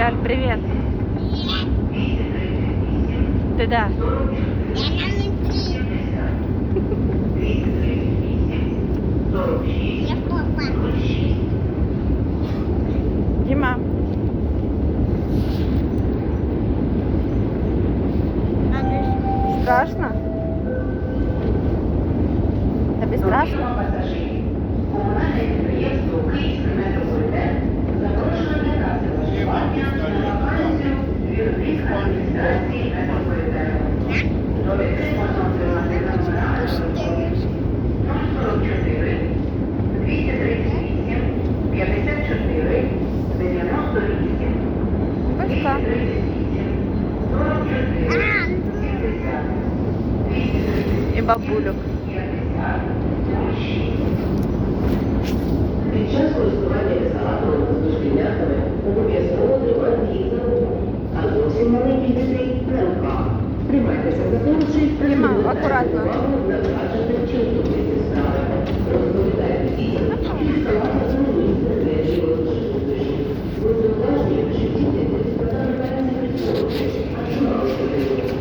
Ляль, привет. Привет. Ты да? Я папа. Дима. Страшно? Тебе страшно? И бабулю. Приймайтеся за те, що їх приймаю. Акуратно. Thank you.